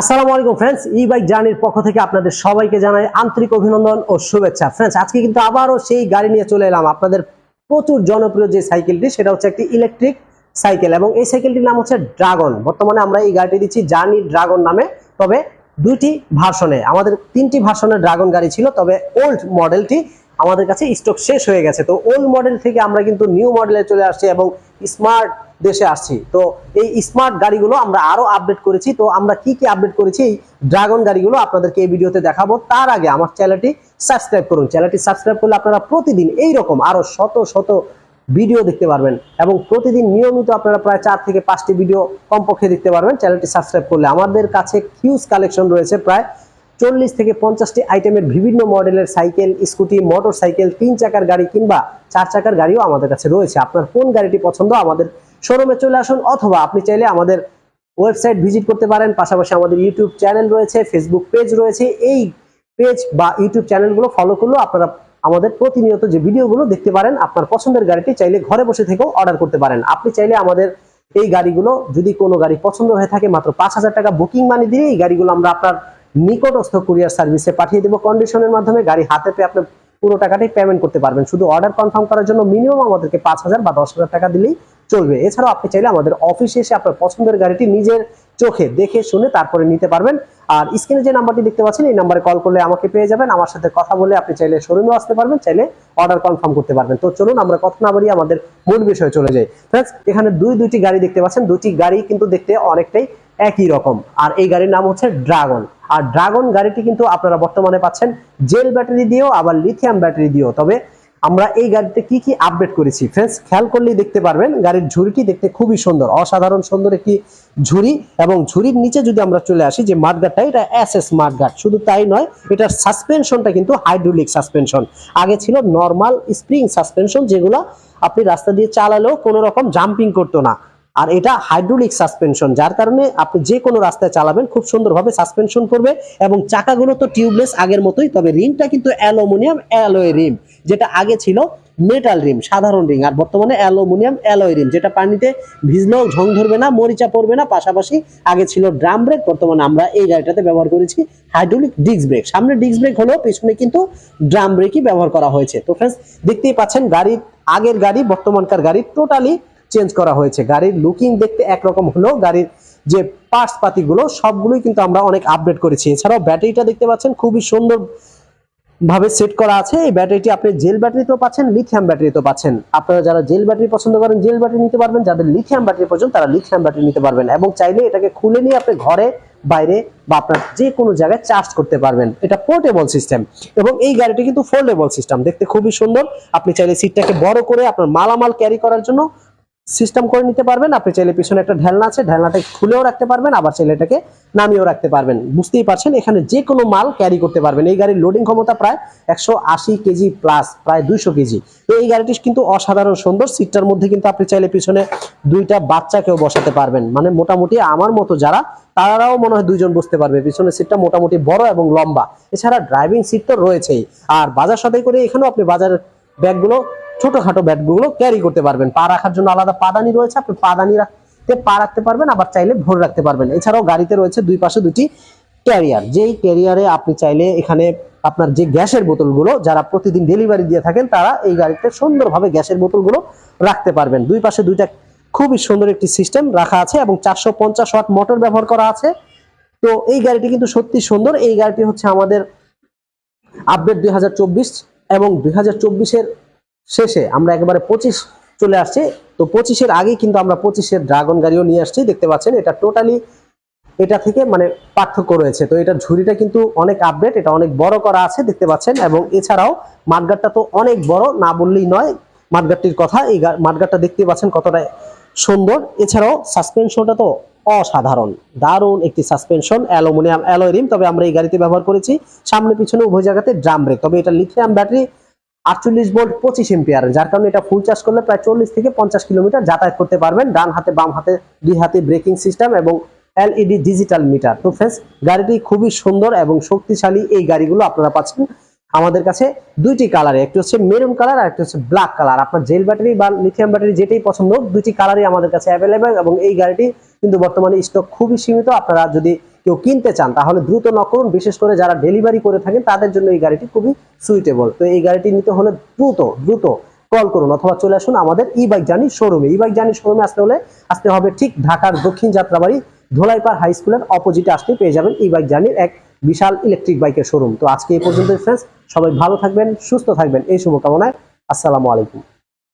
আসসালামু আলাইকুম ফ্রেন্ডস ই বাইক জার্নির পক্ষ থেকে আপনাদের সবাইকে জানাই আন্তরিক অভিনন্দন ও শুভেচ্ছা। ফ্রেন্ডস আজকে কিন্তু আবারও সেই গাড়ি নিয়ে চলে এলাম আপনাদের প্রচুর জনপ্রিয় যে সাইকেলটি, সেটা হচ্ছে একটি ইলেকট্রিক সাইকেল এবং এই সাইকেলটির নাম হচ্ছে ড্রাগন বর্তমানে আমরা এই গাড়িটি দিচ্ছি জার্নি ড্রাগন নামে, তবে দুইটি ভার্সনে, আমাদের তিনটি ভার্সনের ড্রাগন গাড়ি ছিল, তবে ওল্ড মডেলটি আমাদের কাছে স্টক শেষ হয়ে গেছে। তো ওল্ড মডেল থেকে আমরা কিন্তু নিউ মডেলে চলে আসছি এবং স্মার্ট দেশে আসছি। তো এই স্মার্ট গাড়িগুলো আমরা আরও আপডেট করেছি। তো আমরা কি কি আপডেট করেছি? ড্রাগন গাড়িগুলো আপনাদেরকে এই ভিডিওতে দেখাবো। তার আগে আমার চ্যানেলটি সাবস্ক্রাইব করুন। চ্যানেলটি সাবস্ক্রাইব করলে আপনারা প্রতিদিন এই রকম আরও শত শত ভিডিও দেখতে পারবেন এবং প্রতিদিন নিয়মিত আপনারা প্রায় চার থেকে পাঁচটি ভিডিও কমপক্ষে দেখতে পারবেন। চ্যানেলটি সাবস্ক্রাইব করলে আমাদের কাছে হিউজ কালেকশন রয়েছে প্রায় চল্লিশ থেকে পঞ্চাশটি আইটেমের বিভিন্ন মডেলের সাইকেল স্কুটি মোটর সাইকেল তিন চাকার গাড়ি কিংবা চার চাকার গাড়িও আমাদের কাছে রয়েছে। আপনার কোন গাড়িটি পছন্দ আমাদের শোরুমে চলে আসুন অথবা আপনি চাইলে আমাদের ওয়েবসাইট ভিজিট করতে পারেন। পাশাপাশি আমাদের ইউটিউব চ্যানেল রয়েছে, ফেসবুক পেজ রয়েছে। এই পেজ বা ইউটিউব চ্যানেলগুলো ফলো করলেও আপনারা আমাদের প্রতিনিয়ত যে ভিডিওগুলো দেখতে পারেন, আপনার পছন্দের গাড়িটি চাইলে ঘরে বসে থেকেও অর্ডার করতে পারেন। আপনি চাইলে আমাদের এই গাড়িগুলো, যদি কোনো গাড়ি পছন্দ হয়ে থাকে, মাত্র পাঁচ হাজার টাকা বুকিং মানি দিয়ে এই গাড়িগুলো আমরা আপনার নিকটস্থ কুরিয়ার সার্ভিসে পাঠিয়ে দেবো। কন্ডিশনের মাধ্যমে গাড়ি হাতে পেয়ে আপনি পুরো টাকাটাই পেমেন্ট করতে পারবেন। শুধু অর্ডার কনফার্ম করার জন্য মিনিমাম আমাদেরকে পাঁচ হাজার বা দশ হাজার টাকা দিলেই চলবে। এছাড়াও আপনি চাইলে আমাদের অফিসে এসে আপনার পছন্দের গাড়িটি নিজের চোখে দেখে শুনে তারপরে নিতে পারবেন। আর স্ক্রিনে যে নাম্বারটি দেখতে পাচ্ছেন, এই নাম্বারে কল করলে আমাকে পেয়ে যাবেন। আমার সাথে কথা বলে আপনি চাইলে শোরুমে আসতে পারবেন, চাইলে অর্ডার কনফার্ম করতে পারবেন। তো চলুন আমরা কথা না বাড়িয়ে আমাদের মূল বিষয়ে চলে যাই। ফ্রেন্ডস এখানে দুই, দুইটি গাড়ি দেখতে পাচ্ছেন। দুটি গাড়ি কিন্তু দেখতে অনেকটাই একই রকম। আর এই গাড়ির নাম হচ্ছে ড্রাগন আর ড্রাগন গাড়িটি কিন্তু আপনারা বর্তমানে পাচ্ছেন জেল ব্যাটারি দিয়েও, আবার লিথিয়াম ব্যাটারি দিয়েও। তবে আমরা এই গাড়িতে কি কি আপডেট করেছি? ফ্রেন্ডস খেয়াল করলেই দেখতে পারবেন, গাড়ির ঝুড়িটি দেখতে খুবই সুন্দর, অসাধারণ সুন্দর একটি ঝুড়ি এবং ঝুড়ির নিচে যদি আমরা চলে আসি, যে মাঠগাটটা এটা এস এস মাঠগাট শুধু তাই নয়, এটার সাসপেনশনটা কিন্তু হাইড্রোলিক সাসপেনশন আগে ছিল নর্মাল স্প্রিং সাসপেনশন যেগুলো আপনি রাস্তা দিয়ে চালালেও কোনো রকম জাম্পিং করতো না। আর এটা হাইড্রোলিক সাসপেনশন যার কারণে আপনি যে কোনো রাস্তায় চালাবেন, খুব সুন্দরভাবে সাসপেনশন করবে এবং চাকাগুলো তো টিউবলেস আগের মতোই, তবে রিমটা কিন্তু অ্যালুমিনিয়াম অ্যালয় রিম, যেটা আগে ছিল মেটাল রিম, সাধারণ রিং আর বর্তমানে অ্যালুমিনিয়াম অ্যালয় রিম, যেটা পানিতে ভিজলেও ঝং ধরবে না, মরিচা পড়বে না, পাশাপাশি আগে ছিল ড্রাম ব্রেক বর্তমানে আমরা এই গাড়িটাতে ব্যবহার করেছি হাইড্রোলিক ডিস্ক ব্রেক সামনে ডিস্ক ব্রেক হলেও পিছনে কিন্তু ড্রাম ব্রেকই ব্যবহার করা হয়েছে। তো ফ্রেন্ডস দেখতেই পাচ্ছেন, গাড়ির আগের গাড়ি, বর্তমানকার গাড়ি টোটালি চেঞ্জ করা হয়েছে। গাড়ির লুকিং দেখতে একরকম হলেও গাড়ির যে পার্টস পাতিগুলো, সবগুলোই কিন্তু আমরা অনেক আপডেট করেছি। এছাড়াও ব্যাটারিটা দেখতে পাচ্ছেন, খুবই সুন্দর ভাবে সেট করা আছে। এই ব্যাটারিটি আপনি জেল ব্যাটারিতেও পাচ্ছেন লিথিয়াম ব্যাটারিতেও পাচ্ছেন। আপনারা যারা জেল ব্যাটারি পছন্দ করেন জেল ব্যাটারি নিতে পারবেন। যাদের লিথিয়াম ব্যাটারি পছন্দ, তারা লিথিয়াম ব্যাটারি নিতে পারবেন। এবং চাইলে এটাকে খুলে নিয়ে আপনি ঘরে, বাইরে বা আপনার যে কোনো জায়গায় চার্জ করতে পারবেন। এটা পোর্টেবল সিস্টেম এবং এই গাড়িটি কিন্তু ফোল্ডেবল সিস্টেম দেখতে খুবই সুন্দর। আপনি চাইলে সিটটাকে বড় করে আপনার মালামাল ক্যারি করার জন্য সিস্টেম করে নিতে পারবেন। আপনি চাইলে পিছনে একটা ঢেলনা আছে, ঢেলনাটা খুলেও রাখতে পারবেন, আবার চাইলে এটাকে নামিয়েও রাখতে পারবেন। বুঝতেই পারছেন? এখানে যে কোনো মাল ক্যারি করতে পারবেন। এই গাড়ির লোডিং ক্ষমতা প্রায় একশো আশি কেজি প্লাস প্রায় দুইশো কেজি। তো এই গাড়িটি কিন্তু অসাধারণ সুন্দর। সিটটার মধ্যে কিন্তু আপনি চাইলে পিছনে দুইটা বাচ্চাকেও বসাতে পারবেন। মানে মোটামুটি আমার মতো যারা, তারাও মনে হয় দুইজন বসতে পারবে। পিছনের সিটটা মোটামুটি বড় এবং লম্বা। এছাড়া ড্রাইভিং সিট তো রয়েছেই। আর বাজার সদাই করে এখানেও আপনি বাজার ব্যাগগুলো ছোটখাটো ব্যাগগুলো ক্যারি করতে পারবেন। পা রাখার জন্য আলাদা পাদানি রয়েছে, আপনি পাদানি রাখতে পা রাখতে পারবেন, আবার চাইলে ভরে রাখতে পারবেন। এছাড়াও গাড়িতে রয়েছে দুই পাশে দুটি ক্যারিয়ার যেই ক্যারিয়ারে আপনি চাইলে এখানে আপনার যে গ্যাসের বোতলগুলো, যারা প্রতিদিন ডেলিভারি দিয়ে থাকেন, তারা এই গাড়িতে সুন্দরভাবে গ্যাসের বোতলগুলো রাখতে পারবেন। দুই পাশে দুইটা খুবই সুন্দর একটি সিস্টেম রাখা আছে এবং চারশো পঞ্চাশ ওয়াট মোটর ব্যবহার করা আছে। তো এই গাড়িটি কিন্তু সত্যি সুন্দর। এই গাড়িটি হচ্ছে আমাদের আপডেট দু হাজার চব্বিশ এবং দুই হাজার শেষে আমরা একেবারে পঁচিশ চলে আসছে। তো পঁচিশের আগে কিন্তু আমরা পঁচিশের ড্রাগন গাড়িও নিয়ে আসছি, দেখতে পাচ্ছেন এটা টোটালি এটা থেকে মানে পার্থক্য রয়েছে। তো এটার ঝুড়িটা কিন্তু অনেক আপডেট এটা অনেক বড় করা আছে, দেখতে পাচ্ছেন। এবং এছাড়াও মাঠগাটটা তো অনেক বড়, না বললেই নয় মাঠগাটটির কথা, এই মাঠগাটটা দেখতে পাচ্ছেন কতটা সুন্দর। এছাড়াও সাসপেনশনটা তো অসাধারণ, দারুণ একটি সাসপেনশন অ্যালুমিনিয়াম, অ্যালয় রিম, তবে আমরা এই গাড়িতে ব্যবহার করেছি। সামনে পিছনে উভয় জায়গাতে ড্রাম ব্রেক তবে এটা লিথিয়াম ব্যাটারি আটচল্লিশ ভোল্ট পঁচিশ এম্পিয়ার, যার কারণে এটা ফুল চার্জ করলে প্রায় চল্লিশ থেকে পঞ্চাশ কিলোমিটার যাতায়াত করতে পারবেন, ডান হাতে, বাম হাতে, দুই হাতে ব্রেকিং সিস্টেম এবং এলইডি ডিজিটাল মিটার তো ফ্রেন্ডস গাড়িটি খুবই সুন্দর এবং শক্তিশালী এই গাড়িগুলো আপনারা পাচ্ছেন। আমাদের কাছে দুইটি কালারে একটি হচ্ছে মেরুন কালার আর একটি হচ্ছে ব্ল্যাক কালার আপনার জেল ব্যাটারি বা লিথিয়াম ব্যাটারি যেটাই পছন্দ হোক, দুইটি কালারই আমাদের কাছে অ্যাভেলেবেল এবং এই গাড়িটি কিন্তু বর্তমানে স্টক খুবই সীমিত। আপনারা যদি কেউ কিনতে চান, তাহলে দ্রুত নক করুন। বিশেষ করে যারা ডেলিভারি করে থাকেন, তাদের জন্য এই গাড়িটি খুবই সুইটেবল তো এই গাড়িটি নিতে হলে দ্রুত দ্রুত কল করুন অথবা চলে আসুন আমাদের ই বাইক জানি শোরুমে ই বাইক জানি শোরুমে আসতে হলে আসতে হবে ঠিক ঢাকার দক্ষিণ যাত্রাবাড়ি ধোলাইপাড় হাই স্কুলের অপোজিটে আসতে পেয়ে যাবেন ই বাইক জানির এক বিশাল ইলেকট্রিক বাইকের শোরুম তো আজকে এই পর্যন্ত ফ্রেন্ডস সবাই ভালো থাকবেন, সুস্থ থাকবেন। এই শুভকামনায়, আসসালামু আলাইকুম।